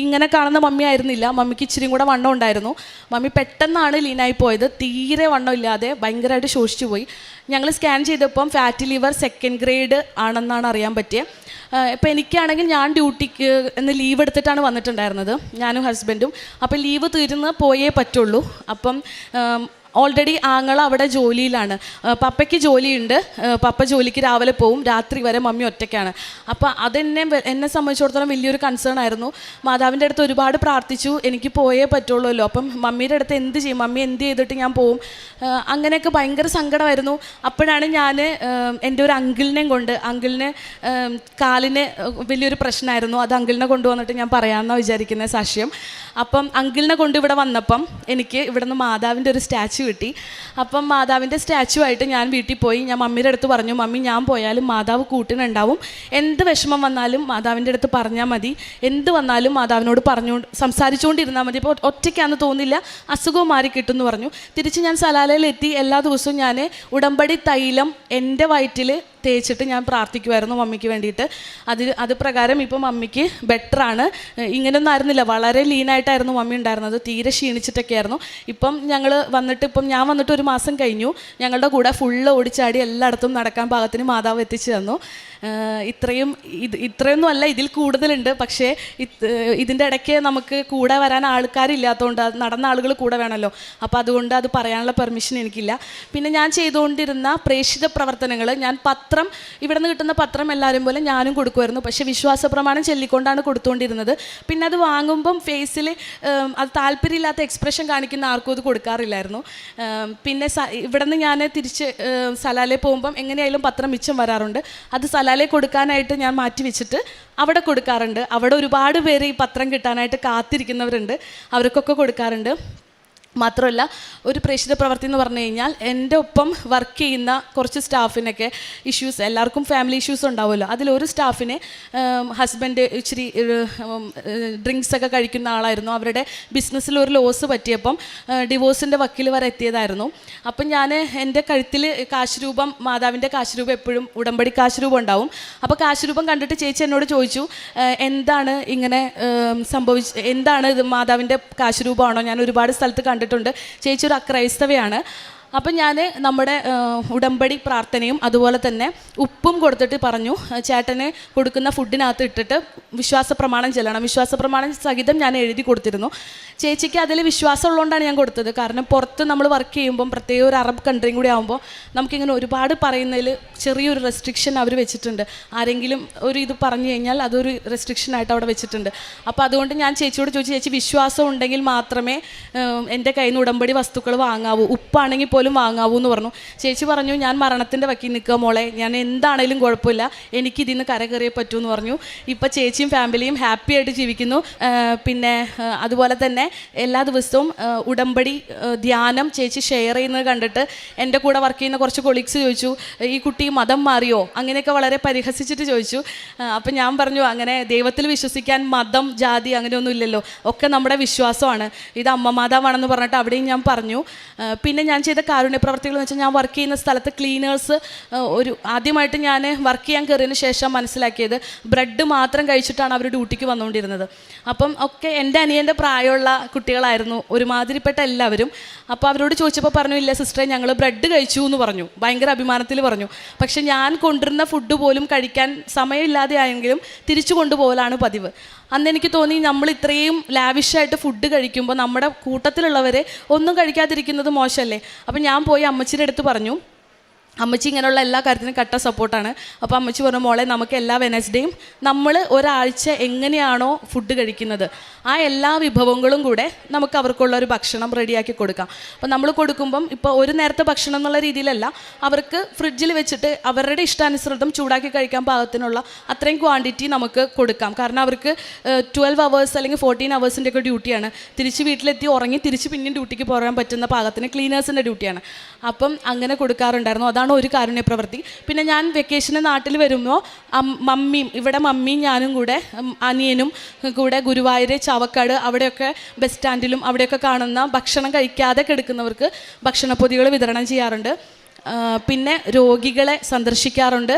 Speaker 1: ഇങ്ങനെ കാണുന്ന മമ്മി ആയിരുന്നില്ല. മമ്മിക്ക് ഇച്ചിരി കൂടെ വണ്ണം ഉണ്ടായിരുന്നു. മമ്മി പെട്ടെന്നാണ് ലീനായി പോയത്. തീരെ വണ്ണം ഇല്ലാതെ ഭയങ്കരമായിട്ട് ശോഷിച്ചു പോയി. ഞങ്ങൾ സ്കാൻ ചെയ്തപ്പം ഫാറ്റി ലിവർ സെക്കൻഡ് ഗ്രേഡ് ആണെന്നാണ് അറിയാൻ പറ്റിയത് ഇപ്പം എനിക്കാണെങ്കിൽ ഞാൻ ഡ്യൂട്ടിക്ക് എന്ന് ലീവ് എടുത്തിട്ടാണ് വന്നിട്ടുണ്ടായിരുന്നത്. ഞാനും ഹസ്ബൻഡും അപ്പോൾ ലീവ് തീരുന്ന പോയേ പറ്റുള്ളൂ. അപ്പം ഓൾറെഡി ആങ്ങൾ അവിടെ ജോലിയിലാണ്. പപ്പയ്ക്ക് ജോലിയുണ്ട്. പപ്പ ജോലിക്ക് രാവിലെ പോവും. രാത്രി വരെ മമ്മി ഒറ്റയ്ക്കാണ്. അപ്പോൾ അതെന്നെ എന്നെ സംബന്ധിച്ചിടത്തോളം വലിയൊരു കൺസേൺ ആയിരുന്നു. മാതാവിന്റെ അടുത്ത് ഒരുപാട് പ്രാർത്ഥിച്ചു. എനിക്ക് പോയേ പറ്റുള്ളൂല്ലോ. അപ്പം മമ്മിയുടെ അടുത്ത് എന്ത് ചെയ്യും? മമ്മി എന്ത് ചെയ്തിട്ട് ഞാൻ പോവും? അങ്ങനെയൊക്കെ ഭയങ്കര സങ്കടമായിരുന്നു. അപ്പോഴാണ് ഞാൻ എന്റെ ഒരു അങ്കിളിനെയും കൊണ്ട് അങ്കിളിന് കാലിന് വലിയൊരു പ്രശ്നമായിരുന്നു. അത് അങ്കിളിനെ കൊണ്ടുവന്നിട്ട് ഞാൻ പറയാമെന്നാണ് വിചാരിക്കുന്ന സാക്ഷ്യം. അപ്പം അങ്കിളിനെ കൊണ്ട് ഇവിടെ വന്നപ്പം എനിക്ക് ഇവിടുന്ന് മാതാവിന്റെ ഒരു സ്റ്റാച്ചു കിട്ടി. അപ്പം മാതാവിന്റെ സ്റ്റാച്ചു ആയിട്ട് ഞാൻ വീട്ടിൽ പോയി. ഞാൻ മമ്മിയുടെ അടുത്ത് പറഞ്ഞു മമ്മി ഞാൻ പോയാലും മാതാവ് കൂട്ടിനുണ്ടാവും. എന്ത് വിഷമം വന്നാലും മാതാവിന്റെ അടുത്ത് പറഞ്ഞാൽ മതി. എന്ത് വന്നാലും മാതാവിനോട് പറഞ്ഞു സംസാരിച്ചുകൊണ്ടിരുന്നാൽ മതി. ഇപ്പോൾ ഒറ്റയ്ക്കാന്ന് തോന്നില്ല അസുഖവും മാറി കിട്ടും എന്ന് പറഞ്ഞു. തിരിച്ച് ഞാൻ സലാലയിലെത്തി എല്ലാ ദിവസവും ഞാൻ ഉടമ്പടി തൈലം എന്റെ വയറ്റിൽ തേച്ചിട്ട് ഞാൻ പ്രാർത്ഥിക്കുമായിരുന്നു മമ്മിക്ക് വേണ്ടിയിട്ട്. അത് അത് പ്രകാരം ഇപ്പം മമ്മിക്ക് ബെറ്ററാണ് ഇങ്ങനെയൊന്നും ആയിരുന്നില്ല. വളരെ ലീനായിട്ടായിരുന്നു മമ്മി ഉണ്ടായിരുന്നത്. തീരെ ക്ഷീണിച്ചിട്ടൊക്കെ ആയിരുന്നു ഇപ്പം ഞങ്ങൾ വന്നിട്ട് ഇപ്പം ഞാൻ വന്നിട്ട് ഒരു മാസം കഴിഞ്ഞു. ഞങ്ങളുടെ കൂടെ ഫുള്ള് ഓടിച്ചാടി എല്ലായിടത്തും നടക്കാൻ പാകത്തിന് മാതാവ് എത്തിച്ചു തന്നു. ഇത്രയും ഇത് ഇത്രയൊന്നും അല്ല ഇതിൽ കൂടുതലുണ്ട്. പക്ഷേ ഇത് ഇതിന്റെ ഇടയ്ക്ക് നമുക്ക് കൂടെ വരാൻ ആൾക്കാരില്ലാത്തതുകൊണ്ട് നടന്ന ആളുകൾ കൂടെ വേണമല്ലോ അപ്പോൾ അതുകൊണ്ട് അത് പറയാനുള്ള പെർമിഷൻ എനിക്കില്ല. പിന്നെ ഞാൻ ചെയ്തുകൊണ്ടിരുന്ന പ്രേക്ഷിത പ്രവർത്തനങ്ങൾ ഞാൻ പത്രം ഇവിടെ നിന്ന് കിട്ടുന്ന പത്രം എല്ലാവരും പോലെ ഞാനും കൊടുക്കുമായിരുന്നു. പക്ഷേ വിശ്വാസ പ്രമാണം ചൊല്ലിക്കൊണ്ടാണ് കൊടുത്തുകൊണ്ടിരുന്നത്. പിന്നെ അത് വാങ്ങുമ്പം ഫേസിൽ അത് താല്പര്യമില്ലാത്ത എക്സ്പ്രഷൻ കാണിക്കുന്ന ആർക്കും അത് കൊടുക്കാറില്ലായിരുന്നു. പിന്നെ ഇവിടെ നിന്ന് ഞാൻ തിരിച്ച് സലാലെ പോകുമ്പം എങ്ങനെയായാലും പത്രം മിച്ചം വരാറുണ്ട്. അത് സലാലെ കൊടുക്കാനായിട്ട് ഞാൻ മാറ്റി വെച്ചിട്ട് അവിടെ കൊടുക്കാറുണ്ട്. അവിടെ ഒരുപാട് പേര് ഈ പത്രം കിട്ടാനായിട്ട് കാത്തിരിക്കുന്നവരുണ്ട്. അവർക്കൊക്കെ കൊടുക്കാറുണ്ട്. മാത്രമല്ല ഒരു പ്രേക്ഷിത പ്രവർത്തി എന്ന് പറഞ്ഞു കഴിഞ്ഞാൽ എന്റെ ഒപ്പം വർക്ക് ചെയ്യുന്ന കുറച്ച് സ്റ്റാഫിനൊക്കെ ഇഷ്യൂസ് എല്ലാവർക്കും ഫാമിലി ഇഷ്യൂസ് ഉണ്ടാവുമല്ലോ. അതിലൊരു സ്റ്റാഫിനെ ഹസ്ബൻഡ് ഇച്ചിരി ഡ്രിങ്ക്സ് ഒക്കെ കഴിക്കുന്ന ആളായിരുന്നു. അവരുടെ ബിസിനസ്സിൽ ഒരു ലോസ് പറ്റിയപ്പം ഡിവോഴ്സിന്റെ വക്കീൽ വരെ എത്തിയതായിരുന്നു. അപ്പം ഞാൻ എന്റെ കഴുത്തിൽ കാശുരൂപം മാതാവിന്റെ കാശുരൂപം എപ്പോഴും ഉടമ്പടി കാശുരൂപം ഉണ്ടാവും. അപ്പോൾ കാശുരൂപം കണ്ടിട്ട് ചേച്ചി എന്നോട് ചോദിച്ചു എന്താണ് ഇങ്ങനെ സംഭവിച്ച് എന്താണ് ഇത് മാതാവിന്റെ കാശുരൂപമാണോ? ഞാൻ ഒരുപാട് സ്ഥലത്ത് കണ്ടിട്ടുണ്ട്. ചേച്ചി ഒരു അക്രൈസ്തവയാണ്. അപ്പം ഞാൻ നമ്മുടെ ഉടമ്പടി പ്രാർത്ഥനയും അതുപോലെ തന്നെ ഉപ്പും കൊടുത്തിട്ട് പറഞ്ഞു. ചേട്ടന് കൊടുക്കുന്ന ഫുഡിനകത്ത് ഇട്ടിട്ട് വിശ്വാസ പ്രമാണം ചെല്ലണം. വിശ്വാസ പ്രമാണം സഹിതം ഞാൻ എഴുതി കൊടുത്തിരുന്നു. ചേച്ചിക്ക് അതിൽ വിശ്വാസം ഉള്ളതുകൊണ്ടാണ് ഞാൻ കൊടുത്തത്. കാരണം പുറത്ത് നമ്മൾ വർക്ക് ചെയ്യുമ്പം പ്രത്യേക ഒരു അറബ് കൺട്രിയും കൂടി ആകുമ്പോൾ നമുക്കിങ്ങനെ ഒരുപാട് പറയുന്നതിൽ ചെറിയൊരു റെസ്ട്രിക്ഷൻ അവർ വെച്ചിട്ടുണ്ട്. ആരെങ്കിലും ഒരു ഇത് പറഞ്ഞു കഴിഞ്ഞാൽ അതൊരു റെസ്ട്രിക്ഷൻ ആയിട്ട് അവിടെ വെച്ചിട്ടുണ്ട്. അപ്പോൾ അതുകൊണ്ട് ഞാൻ ചേച്ചിയോട് ചോദിച്ചു ചേച്ചി വിശ്വാസം ഉണ്ടെങ്കിൽ മാത്രമേ എന്റെ കയ്യിൽ നിന്ന് ഉടമ്പടി വസ്തുക്കൾ വാങ്ങാവൂ. ഉപ്പാണെങ്കിൽ പോലും വാങ്ങാവൂ എന്ന് പറഞ്ഞു. ചേച്ചി പറഞ്ഞു ഞാൻ മരണത്തിന്റെ വക്കിൽ നിൽക്കുക മോളെ. ഞാൻ എന്താണേലും കുഴപ്പമില്ല. എനിക്ക് ഇതിൽ നിന്ന് കരകയറിയേ പറ്റൂ എന്ന് പറഞ്ഞു. ഇപ്പം ചേച്ചിയും ഫാമിലിയും ഹാപ്പി ആയിട്ട് ജീവിക്കുന്നു. പിന്നെ അതുപോലെ തന്നെ എല്ലാ ദിവസവും ഉടമ്പടി ധ്യാനം ചേച്ചി ഷെയർ ചെയ്യുന്നത് കണ്ടിട്ട് എന്റെ കൂടെ വർക്ക് ചെയ്യുന്ന കുറച്ച് കൊളീഗ്സ് ചോദിച്ചു ഈ കുട്ടി മതം മാറിയോ? അങ്ങനെയൊക്കെ വളരെ പരിഹസിച്ചിട്ട് ചോദിച്ചു. അപ്പം ഞാൻ പറഞ്ഞു അങ്ങനെ ദൈവത്തിൽ വിശ്വസിക്കാൻ മതം ജാതി അങ്ങനെയൊന്നും ഇല്ലല്ലോ. ഒക്കെ നമ്മുടെ വിശ്വാസമാണ്. ഇത് അമ്മ മാതാവാണെന്ന് പറഞ്ഞിട്ട് അവിടെയും ഞാൻ പറഞ്ഞു. പിന്നെ ഞാൻ ചെയ്ത കാരുണ്യ പ്രവർത്തികൾ എന്ന് വെച്ചാൽ ഞാൻ വർക്ക് ചെയ്യുന്ന സ്ഥലത്ത് ക്ലീനേഴ്സ് ഒരു ആദ്യമായിട്ട് ഞാൻ വർക്ക് ചെയ്യാൻ കയറിയതിന് ശേഷം മനസ്സിലാക്കിയത് ബ്രെഡ് മാത്രം കഴിച്ചിട്ടാണ് അവർ ഡ്യൂട്ടിക്ക് വന്നുകൊണ്ടിരുന്നത്. അപ്പം ഒക്കെ എന്റെ അനിയന്റെ പ്രായമുള്ള കുട്ടികളായിരുന്നു ഒരുമാതിരിപ്പെട്ട എല്ലാവരും. അപ്പോൾ അവരോട് ചോദിച്ചപ്പോൾ പറഞ്ഞു ഇല്ല സിസ്റ്ററെ ഞങ്ങൾ ബ്രെഡ് കഴിച്ചു എന്ന് പറഞ്ഞു. ഭയങ്കര അഭിമാനത്തിൽ പറഞ്ഞു. പക്ഷെ ഞാൻ കൊണ്ടുവരുന്ന ഫുഡ് പോലും കഴിക്കാൻ സമയമില്ലാതെ ആയെങ്കിലും തിരിച്ചു കൊണ്ടുപോകലാണ് പതിവ്. അന്ന് എനിക്ക് തോന്നി നമ്മൾ ഇത്രയും ലാവിഷായിട്ട് ഫുഡ് കഴിക്കുമ്പോൾ നമ്മുടെ കൂട്ടത്തിലുള്ളവരെ ഒന്നും കഴിക്കാതിരിക്കുന്നത് മോശമല്ലേ അപ്പം ഞാൻ പോയി അമ്മച്ചിയുടെ അടുത്ത് പറഞ്ഞു അമ്മച്ചി ഇങ്ങനെയുള്ള എല്ലാ കാര്യത്തിനും കട്ട സപ്പോർട്ടാണ് അപ്പോൾ അമ്മച്ചി പറഞ്ഞു മോളെ നമുക്ക് എല്ലാ വെനസ്ഡേയും നമ്മൾ ഒരാഴ്ച എങ്ങനെയാണോ ഫുഡ് കഴിക്കുന്നത് ആ എല്ലാ വിഭവങ്ങളും കൂടെ നമുക്ക് അവർക്കുള്ള ഒരു ഭക്ഷണം റെഡിയാക്കി കൊടുക്കാം. അപ്പോൾ നമ്മൾ കൊടുക്കുമ്പം ഇപ്പോൾ ഒരു നേരത്തെ ഭക്ഷണം എന്നുള്ള രീതിയിലല്ല അവർക്ക് ഫ്രിഡ്ജിൽ വെച്ചിട്ട് അവരുടെ ഇഷ്ടാനുസൃതം ചൂടാക്കി കഴിക്കാൻ പാകത്തിനുള്ള അത്രയും ക്വാണ്ടിറ്റി നമുക്ക് കൊടുക്കാം. കാരണം അവർക്ക് ട്വൽവ് അവേഴ്സ് അല്ലെങ്കിൽ ഫോർട്ടീൻ അവേഴ്സിന്റെ ഒക്കെ ഡ്യൂട്ടിയാണ് തിരിച്ച് വീട്ടിലെത്തി ഉറങ്ങി തിരിച്ച് പിന്നെയും ഡ്യൂട്ടിക്ക് പോകാൻ പറ്റുന്ന പാകത്തിന് ക്ലീനേഴ്സിന്റെ ഡ്യൂട്ടിയാണ് അപ്പം അങ്ങനെ കൊടുക്കാറുണ്ടായിരുന്നു. അതാണ് ഒരു കാരുണ്യ പ്രവൃത്തി പിന്നെ ഞാൻ വെക്കേഷന് നാട്ടിൽ വരുമ്പോൾ മമ്മിയും ഇവിടെ മമ്മിയും ഞാനും കൂടെ അനിയനും കൂടെ ഗുരുവായൂർ ചാവക്കാട് അവിടെയൊക്കെ ബസ് സ്റ്റാൻഡിലും അവിടെയൊക്കെ കാണുന്ന ഭക്ഷണം കഴിക്കാതെ കിടക്കുന്നവർക്ക് ഭക്ഷണപ്പൊതികൾ വിതരണം ചെയ്യാറുണ്ട്. പിന്നെ രോഗികളെ സന്ദർശിക്കാറുണ്ട്.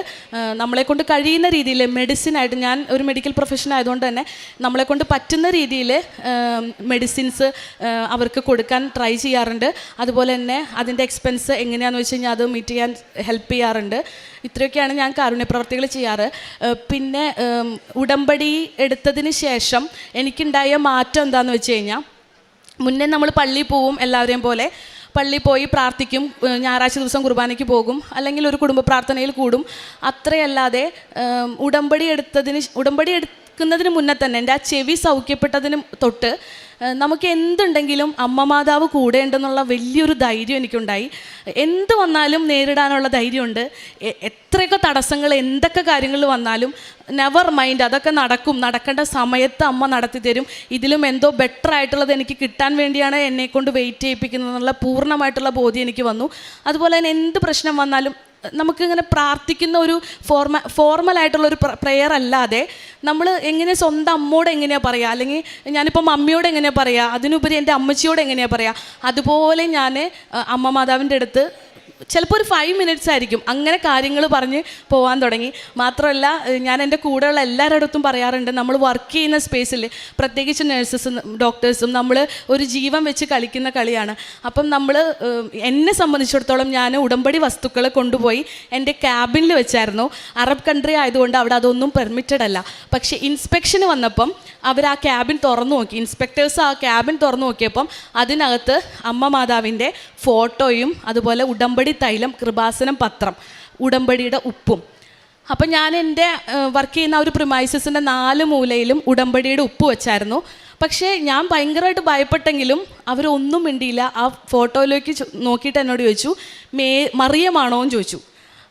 Speaker 1: നമ്മളെ കൊണ്ട് കഴിയുന്ന രീതിയിൽ മെഡിസിനായിട്ട് ഞാൻ ഒരു മെഡിക്കൽ പ്രൊഫഷൻ ആയതുകൊണ്ട് തന്നെ നമ്മളെ കൊണ്ട് പറ്റുന്ന രീതിയിൽ മെഡിസിൻസ് അവർക്ക് കൊടുക്കാൻ ട്രൈ ചെയ്യാറുണ്ട്. അതുപോലെ തന്നെ അതിന്റെ എക്സ്പെൻസ് എങ്ങനെയാണെന്ന് വെച്ച് കഴിഞ്ഞാൽ അത് മീറ്റ് ചെയ്യാൻ ഹെൽപ്പ് ചെയ്യാറുണ്ട്. ഇത്രയൊക്കെയാണ് ഞാൻ കാരുണ്യപ്രവർത്തികൾ ചെയ്യാറ്. പിന്നെ ഉടമ്പടി എടുത്തതിന് ശേഷം എനിക്കുണ്ടായ മാറ്റം എന്താണെന്ന് വെച്ച് കഴിഞ്ഞാൽ മുന്നേ നമ്മൾ പള്ളിയിൽ പോവും എല്ലാവരെയും പോലെ പള്ളിയിൽ പോയി പ്രാർത്ഥിക്കും ഞായറാഴ്ച ദിവസം കുർബാനയ്ക്ക് പോകും അല്ലെങ്കിൽ ഒരു കുടുംബ പ്രാർത്ഥനയിൽ കൂടും. അത്രയല്ലാതെ ഉടമ്പടി എടുത്തതിന് ഉടമ്പടി എടുക്കുന്നതിന് മുന്നേ തന്നെ എന്റെ ആ ചെവി സൗഖ്യപ്പെട്ടതിന് തൊട്ട് നമുക്ക് എന്തുണ്ടെങ്കിലും അമ്മ മാതാവ് കൂടെ ഉണ്ടെന്നുള്ള വലിയൊരു ധൈര്യം എനിക്കുണ്ടായി. എന്ത് വന്നാലും നേരിടാനുള്ള ധൈര്യമുണ്ട്. എത്രയൊക്കെ തടസ്സങ്ങൾ എന്തൊക്കെ കാര്യങ്ങൾ വന്നാലും നെവർ മൈൻഡ് അതൊക്കെ നടക്കും. നടക്കേണ്ട സമയത്ത് അമ്മ നടത്തി തരും. ഇതിലും എന്തോ ബെറ്റർ ആയിട്ടുള്ളത് എനിക്ക് കിട്ടാൻ വേണ്ടിയാണ് എന്നെ കൊണ്ട് വെയിറ്റ് ചെയ്യിപ്പിക്കുന്നത് എന്നുള്ള പൂർണമായിട്ടുള്ള ബോധ്യം എനിക്ക് വന്നു. അതുപോലെ തന്നെ എന്ത് പ്രശ്നം വന്നാലും നമുക്കിങ്ങനെ പ്രാർത്ഥിക്കുന്ന ഒരു ഫോർമ ഫോർമലായിട്ടുള്ള ഒരു പ്രെയർ അല്ലാതെ നമ്മൾ എങ്ങനെ സ്വന്തം അമ്മയോട് എങ്ങനെയാണ് പറയുക അല്ലെങ്കിൽ ഞാനിപ്പോൾ മമ്മിയോട് എങ്ങനെയാണ് പറയുക അതിനുപരി എന്റെ അമ്മച്ചിയോട് എങ്ങനെയാണ് പറയുക അതുപോലെ ഞാൻ അമ്മ മാതാവിന്റെ അടുത്ത് ചിലപ്പോൾ ഒരു ഫൈവ് മിനിറ്റ്സ് ആയിരിക്കും. അങ്ങനെ കാര്യങ്ങൾ പറഞ്ഞ് പോകാൻ തുടങ്ങി. മാത്രമല്ല ഞാൻ എന്റെ കൂടെയുള്ള എല്ലാവരുടെ അടുത്തും പറയാറുണ്ട് നമ്മൾ വർക്ക് ചെയ്യുന്ന സ്പേസിൽ പ്രത്യേകിച്ച് നഴ്സസും ഡോക്ടേഴ്സും നമ്മൾ ഒരു ജീവൻ വെച്ച് കളിക്കുന്ന കളിയാണ്. അപ്പം നമ്മൾ എന്നെ സംബന്ധിച്ചിടത്തോളം ഞാൻ ഉടമ്പടി വസ്തുക്കൾ കൊണ്ടുപോയി എന്റെ ക്യാബിനിൽ വെച്ചായിരുന്നു. അറബ് കൺട്രി ആയതുകൊണ്ട് അവിടെ അതൊന്നും പെർമിറ്റഡ് അല്ല. പക്ഷേ ഇൻസ്പെക്ഷന് വന്നപ്പം അവർ ആ ക്യാബിൻ തുറന്നു നോക്കി. ഇൻസ്പെക്ടേഴ്സ് ആ ക്യാബിൻ തുറന്നു നോക്കിയപ്പം അതിനകത്ത് അമ്മ മാതാവിന്റെ ഫോട്ടോയും അതുപോലെ ഉടമ്പടി തൈലം കൃപാസനം പത്രം ഉടമ്പടിയുടെ ഉപ്പും. അപ്പം ഞാൻ എന്റെ വർക്ക് ചെയ്യുന്ന ഒരു പ്രിമൈസസിന്റെ നാല് മൂലയിലും ഉടമ്പടിയുടെ ഉപ്പ് വെച്ചായിരുന്നു. പക്ഷേ ഞാൻ ഭയങ്കരമായിട്ട് ഭയപ്പെട്ടെങ്കിലും അവരൊന്നും മിണ്ടിയില്ല. ആ ഫോട്ടോയിലേക്ക് നോക്കിയിട്ട് എന്നോട് ചോദിച്ചു മേ മറിയമാണോ എന്ന് ചോദിച്ചു.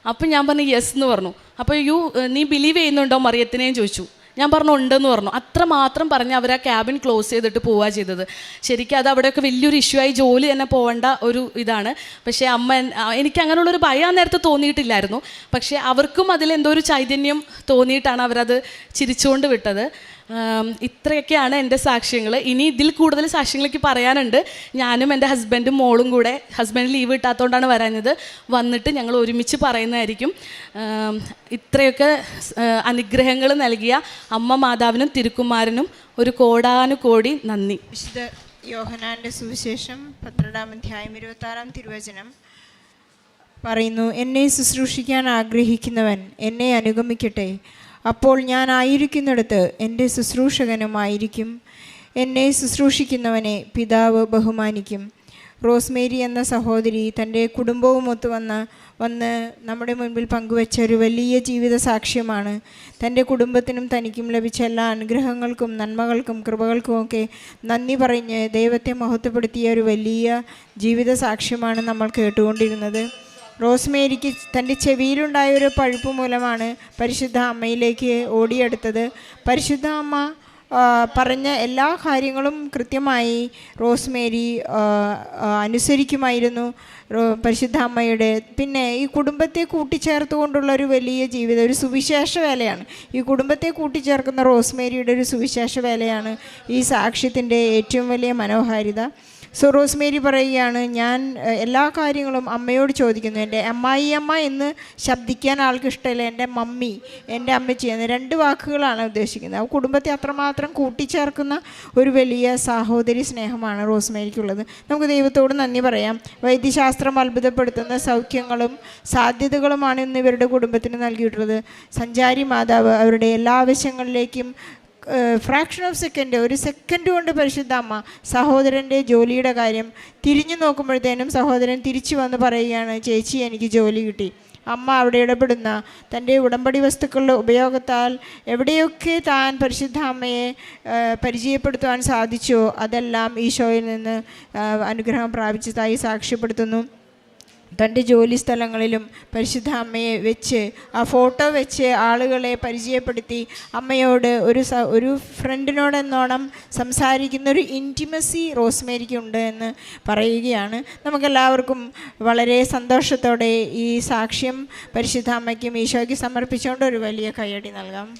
Speaker 1: അപ്പം ഞാൻ പറഞ്ഞു യെസ് എന്ന് പറഞ്ഞു. അപ്പോൾ യു നീ ബിലീവ് ചെയ്യുന്നുണ്ടോ? മറിയത്തിനെയും ചോദിച്ചു. ഞാൻ പറഞ്ഞു ഉണ്ടെന്ന് പറഞ്ഞു. അത്ര മാത്രം പറഞ്ഞ് അവർ ആ ക്യാബിൻ ക്ലോസ് ചെയ്തിട്ട് പോവുക ചെയ്തത്. ശരിക്കും അത് അവിടെയൊക്കെ വലിയൊരു ഇഷ്യൂ ആയി. ജോലി തന്നെ പോകേണ്ട ഒരു ഇതാണ്. പക്ഷേ അമ്മ എനിക്ക് അങ്ങനെയുള്ളൊരു ഭയം നേരത്തെ തോന്നിയിട്ടില്ലായിരുന്നു. പക്ഷേ അവർക്കും അതിൽ എന്തോ ഒരു ചൈതന്യം തോന്നിയിട്ടാണ് അവരത് ചിരിച്ചുകൊണ്ട് വിട്ടത്. ഇത്രയൊക്കെയാണ് എന്റെ സാക്ഷ്യങ്ങൾ. ഇനി ഇതിൽ കൂടുതൽ സാക്ഷ്യങ്ങളൊക്കെ പറയാനുണ്ട്. ഞാനും എന്റെ ഹസ്ബൻഡും മോളും കൂടെ ഹസ്ബൻഡ് ലീവ് കിട്ടാത്തതുകൊണ്ടാണ് വരാഞ്ഞത്. വന്നിട്ട് ഞങ്ങൾ ഒരുമിച്ച് പറയുന്നതായിരിക്കും. ഇത്രയൊക്കെ അനുഗ്രഹങ്ങൾ നൽകിയ അമ്മ മാതാവിനും തിരുക്കുമാരനും ഒരു കോടാനുകോടി നന്ദി.
Speaker 2: വിശുദ്ധ യോഹനാന്റെ സുവിശേഷം പന്ത്രണ്ടാം അധ്യായം ഇരുപത്താറാം തിരുവചനം പറയുന്നു എന്നെ ശുശ്രൂഷിക്കാൻ ആഗ്രഹിക്കുന്നവൻ എന്നെ അനുഗമിക്കട്ടെ. അപ്പോൾ ഞാൻ ആയിരിക്കുന്നിടത്ത് എന്റെ ശുശ്രൂഷകനുമായിരിക്കും. എന്നെ ശുശ്രൂഷിക്കുന്നവനെ പിതാവ് ബഹുമാനിക്കും. റോസ്മേരി എന്ന സഹോദരി തന്റെ കുടുംബവുമൊത്ത് വന്ന് വന്ന് നമ്മുടെ മുൻപിൽ പങ്കുവച്ച ഒരു വലിയ ജീവിത സാക്ഷ്യമാണ്. തന്റെ കുടുംബത്തിനും തനിക്കും ലഭിച്ച എല്ലാ അനുഗ്രഹങ്ങൾക്കും നന്മകൾക്കും കൃപകൾക്കുമൊക്കെ നന്ദി പറഞ്ഞ് ദൈവത്തെ മഹത്വപ്പെടുത്തിയ ഒരു വലിയ ജീവിത സാക്ഷ്യമാണ് നമ്മൾ കേട്ടുകൊണ്ടിരുന്നത്. റോസ്മേരിക്ക് തന്റെ ചെവിയിലുണ്ടായ ഒരു പഴുപ്പ് മൂലമാണ് പരിശുദ്ധ അമ്മയിലേക്ക് ഓടിയെടുത്തത്. പരിശുദ്ധ അമ്മ പറഞ്ഞ എല്ലാ കാര്യങ്ങളും കൃത്യമായി റോസ്മേരി അനുസരിക്കുമായിരുന്നു പരിശുദ്ധ അമ്മയുടെ. പിന്നെ ഈ കുടുംബത്തെ കൂട്ടിച്ചേർത്തുകൊണ്ടുള്ള ഒരു വലിയ ജീവിതം ഒരു സുവിശേഷ വേലയാണ്. ഈ കുടുംബത്തെ കൂട്ടിച്ചേർക്കുന്ന റോസ്മേരിയുടെ ഒരു സുവിശേഷ വേലയാണ് ഈ സാക്ഷ്യത്തിന്റെ ഏറ്റവും വലിയ മനോഹാരിത. സോ റോസ്മേരി പറയുകയാണ് ഞാൻ എല്ലാ കാര്യങ്ങളും അമ്മയോട് ചോദിക്കുന്നു. എന്റെ അമ്മായി അമ്മ എന്ന് ശബ്ദിക്കാൻ ആൾക്ക് ഇഷ്ടമില്ല. എന്റെ മമ്മി എന്റെ അമ്മച്ചി എന്ന് രണ്ട് വാക്കുകളാണ് ഉദ്ദേശിക്കുന്നത്. ആ കുടുംബത്തെ അത്രമാത്രം കൂട്ടിച്ചേർക്കുന്ന ഒരു വലിയ സഹോദരി സ്നേഹമാണ് റോസ്മേരിക്കുള്ളത്. നമുക്ക് ദൈവത്തോട് നന്ദി പറയാം. വൈദ്യശാസ്ത്രം അത്ഭുതപ്പെടുത്തുന്ന സൗഖ്യങ്ങളും സാധ്യതകളുമാണ് ഇന്ന് ഇവരുടെ കുടുംബത്തിന് നൽകിയിട്ടുള്ളത്. സഞ്ചാരി മാതാവ് അവരുടെ എല്ലാ ആവശ്യങ്ങളിലേക്കും ഫ്രാക്ഷൻ ഓഫ് സെക്കൻഡ് ഒരു സെക്കൻഡ് കൊണ്ട് പരിശുദ്ധ അമ്മ സഹോദരന്റെ ജോലിയുടെ കാര്യം തിരിഞ്ഞു നോക്കുമ്പോഴത്തേനും സഹോദരൻ തിരിച്ചു വന്ന് പറയുകയാണ് ചേച്ചി എനിക്ക് ജോലി കിട്ടി. അമ്മ അവിടെ ഇടപെടുന്ന തന്റെ ഉടമ്പടി വസ്തുക്കളുടെ ഉപയോഗത്താൽ എവിടെയൊക്കെ താൻ പരിശുദ്ധ അമ്മയെ പരിചയപ്പെടുത്തുവാൻ സാധിച്ചോ അതെല്ലാം ഈശോയിൽ നിന്ന് അനുഗ്രഹം പ്രാപിച്ചതായി സാക്ഷ്യപ്പെടുത്തുന്നു. തന്റെ ജോലി സ്ഥലങ്ങളിലും പരിശുദ്ധ അമ്മയെ വെച്ച് ആ ഫോട്ടോ വെച്ച് ആളുകളെ പരിചയപ്പെടുത്തി അമ്മയോട് ഒരു സ ഒരു ഫ്രണ്ടിനോടെന്നോണം സംസാരിക്കുന്ന ഒരു ഇന്റിമസി റോസ്മേരിക്ക് ഉണ്ട് എന്ന് പറയുകയാണ്. നമുക്കെല്ലാവർക്കും വളരെ സന്തോഷത്തോടെ ഈ സാക്ഷ്യം പരിശുദ്ധ അമ്മയ്ക്കും ഈശോയ്ക്ക് സമർപ്പിച്ചുകൊണ്ട് ഒരു വലിയ കൈയടി നൽകാം.